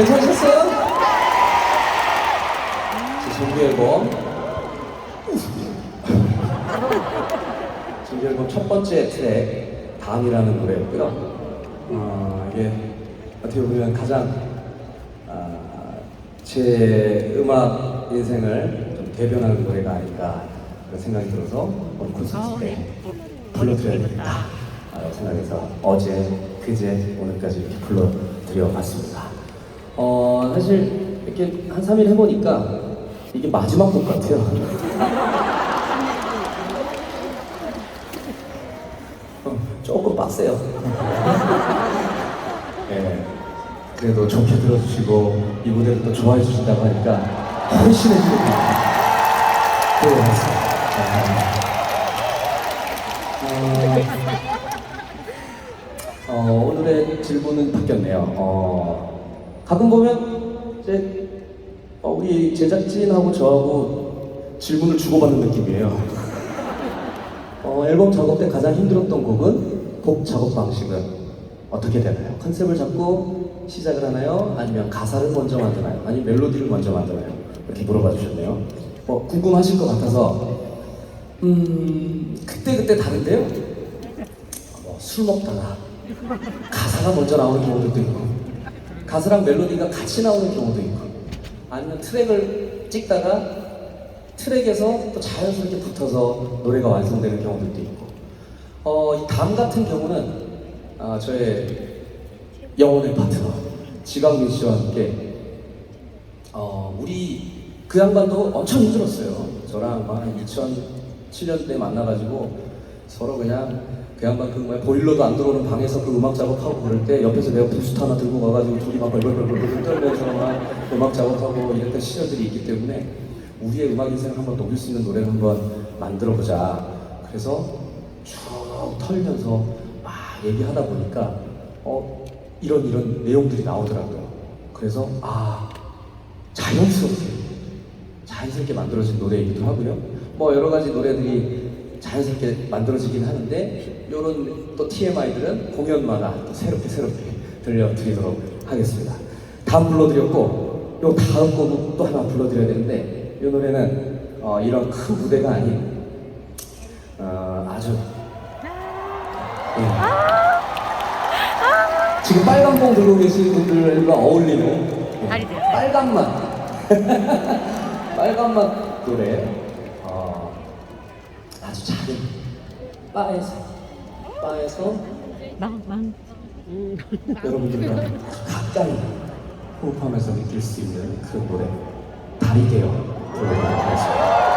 괜찮으셨어요? 제 정규 앨범 정규 앨범 첫 번째 트랙 다음이라는 노래였고요. 어, 이게 어떻게 보면 가장 아, 제 음악 인생을 좀 대변하는 노래가 아닐까 그런 생각이 들어서 오늘 콘서트 때 불러드려야 되겠다 라고 생각해서 어제, 그제, 오늘까지 이렇게 불러드려봤습니다. 어, 사실 이렇게 한 3일 해보니까 이게 마지막 곡 같아요. 어, 조금 빡세요. 예. 그래도 좋게 들어주시고 이 무대를 또 좋아해 주신다고 하니까 훨씬 또 왔어요. 어, 어, 오늘의 질문은 바뀌었네요. 어, 가끔 보면 이제 어, 우리 제작진하고 저하고 질문을 주고받는 느낌이에요. 어, 앨범 작업 때 가장 힘들었던 곡은 곡 작업 방식은 어떻게 되나요? 컨셉을 잡고 시작을 하나요? 아니면 가사를 먼저 만드나요? 아니면 멜로디를 먼저 만드나요? 이렇게 물어봐 주셨네요. 어, 궁금하실 것 같아서 음 그때 그때 다른데요. 뭐, 술 먹다가 가사가 먼저 나오는 경우도 있고 가사랑 멜로디가 같이 나오는 경우도 있고 아니면 트랙을 찍다가 트랙에서 또 자연스럽게 붙어서 노래가 완성되는 경우들도 있고 어, 이 다음 같은 경우는 아, 저의 영혼의 파트너 지광민 씨와 함께 어, 우리 그 양반도 엄청 힘들었어요. 저랑 한 2007년대 만나가지고 서로 그냥 그 양반 그 보일러도 안 들어오는 방에서 그 음악 작업하고 그럴 때 옆에서 내가 부스트 하나 들고 가가지고 둘이 막 벌벌벌벌 떨면서 막 음악 작업하고 이랬던 시절들이 있기 때문에 우리의 음악 인생을 한번 녹일 수 있는 노래를 한번 만들어 보자. 그래서 쭉 털면서 막 얘기하다 보니까 어 이런 이런 내용들이 나오더라고요. 그래서 아 자연스럽게 자연스럽게 만들어진 노래이기도 하고요. 뭐 여러 가지 노래들이 자연스럽게 만들어지긴 하는데 이런 또 TMI들은 공연마다 또 새롭게 새롭게 들려드리도록 하겠습니다. 다음 불러드렸고 요 다음 또 하나 불러드려야 되는데 이 노래는 어, 이런 큰 무대가 아닌 어, 아주 예. 지금 빨간 봉 들고 계신 분들과 어울리는 예. 빨간맛 빨간맛 노래 어, 아주 작은 바에서 바에서 망망. 여러분들과 아주 가까이 호흡하면서 느낄 수 있는 그런 노래 달이 되어 하겠습니다.